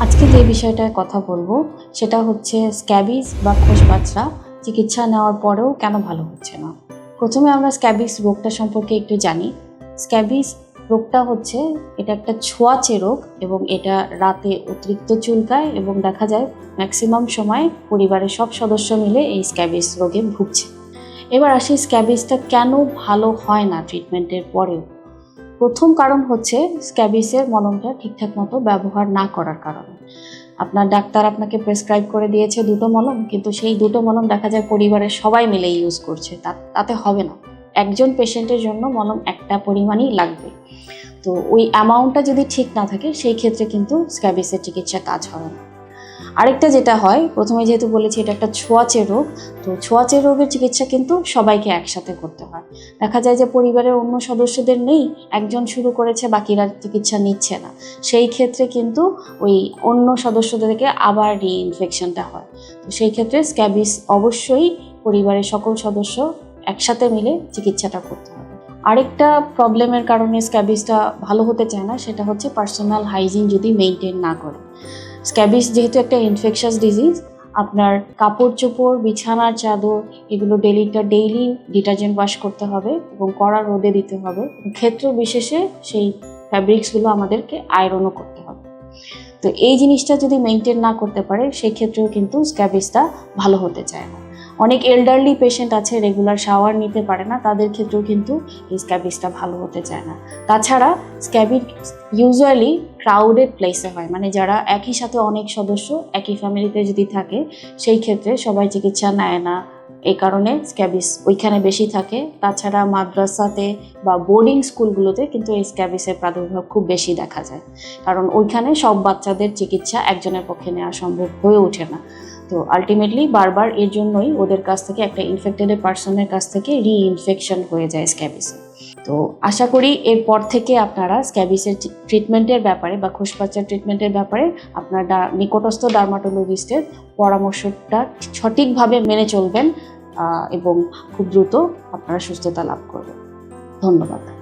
আজকে যে বিষয়টায় কথা বলব, সেটা হচ্ছে স্ক্যাবিস বা খোসবাচরা চিকিৎসা নেওয়ার পরেও কেন ভালো হচ্ছে না? প্রথমে আমরা স্ক্যাবিস রোগটা সম্পর্কে একটু জানি। স্ক্যাবিস রোগটা হচ্ছে, এটা একটা ছোঁয়াচে রোগ এবং এটা রাতে অতিরিক্ত চুলকায় এবং দেখা যায় ম্যাক্সিমাম সময় পরিবারের সব সদস্য মিলে এই স্ক্যাবিস রোগে ভুগছে। এবার আসি স্ক্যাবিসটা কেন ভালো হয় না ট্রিটমেন্টের পরেও? প্রথম কারণ হচ্ছে স্ক্যাবিসের মলমটা ঠিকঠাক মতো ব্যবহার না করার কারণে। আপনার ডাক্তার আপনাকে প্রেসক্রাইব করে দিয়েছে দুটো মলম, কিন্তু সেই দুটো মলম দেখা যায় পরিবারের সবাই মিলে ইউজ করছে। তাতে হবে না। একজন পেশেন্টের জন্য মলম একটা পরিমাণই লাগবে। তো ওই অ্যামাউন্টটা যদি ঠিক না থাকে, সেই ক্ষেত্রে কিন্তু স্ক্যাবিসের চিকিৎসা কাজ হবে না। আরেকটা যেটা হয়, প্রথমে যেহেতু বলেছি এটা একটা ছোঁয়াচে রোগ, তো ছোঁয়াচে রোগের চিকিৎসা কিন্তু সবাইকে একসাথে করতে হয়। দেখা যায় যে পরিবারের অন্য সদস্যদের নেই, একজন শুরু করেছে, বাকিরা চিকিৎসা নিচ্ছে না। সেই ক্ষেত্রে কিন্তু ওই অন্য সদস্যদেরকে আবার রিইনফেকশনটা হয়। তো সেই ক্ষেত্রে স্ক্যাবিস অবশ্যই পরিবারের সকল সদস্য একসাথে মিলে চিকিৎসাটা করতে হবে। আরেকটা প্রবলেমের কারণে স্ক্যাবিসটা ভালো হতে চায় না, সেটা হচ্ছে পার্সোনাল হাইজিন যদি মেনটেন না করে। স্ক্যাবিস যেহেতু একটা ইনফেকশাস ডিজিজ আপনার কাপড় চোপড়, বিছানার চাদর, এগুলো ডেলিটা ডেইলি ডিটারজেন্ট ওয়াশ করতে হবে এবং কড়া রোদে দিতে হবে। ক্ষেত্র বিশেষে সেই ফ্যাব্রিক্সগুলো আমাদেরকে আয়রনও করতে হবে। তো এই জিনিসটা যদি মেনটেন না করতে পারে সেই ক্ষেত্রেও কিন্তু স্ক্যাবিসটা ভালো হতে চায় না। অনেক এল্ডারলি পেশেন্ট আছে রেগুলার শাওয়ার নিতে পারে না, তাদের ক্ষেত্রেও কিন্তু এই স্ক্যাবিসটা ভালো হতে চায় না। তাছাড়া স্ক্যাবিস ইউজুয়ালি ক্রাউডেড প্লেসে হয় মানে যারা একই সাথে অনেক সদস্য, একই ফ্যামিলিতে যদি থাকে, সেই ক্ষেত্রে সবাই চিকিৎসা নেয় না। এই কারণে স্ক্যাবিস ওইখানে বেশি থাকে। তাছাড়া মাদ্রাসাতে বা বোর্ডিং স্কুলগুলোতে কিন্তু এই স্ক্যাবিসের প্রাদুর্ভাব খুব বেশি দেখা যায়। কারণ ওইখানে সব বাচ্চাদের চিকিৎসা একজনের পক্ষে নেওয়া সম্ভব হয়ে ওঠে না। তো আলটিমেটলি বারবার এর জন্যই ওদের কাছ থেকে একটা ইনফেক্টেড পার্সনের কাছ থেকে রিইনফেকশন হয়ে যায় স্ক্যাবিসে তো আশা করি এরপর থেকে আপনারা স্ক্যাবিসের ট্রিটমেন্টের ব্যাপারে বা খোসপাচার ট্রিটমেন্টের ব্যাপারে আপনার নিকটস্থ ডার্মাটোলজিস্টের পরামর্শটা সঠিকভাবে মেনে চলবেন এবং খুব দ্রুত আপনারা সুস্থতা লাভ করবেন। ধন্যবাদ।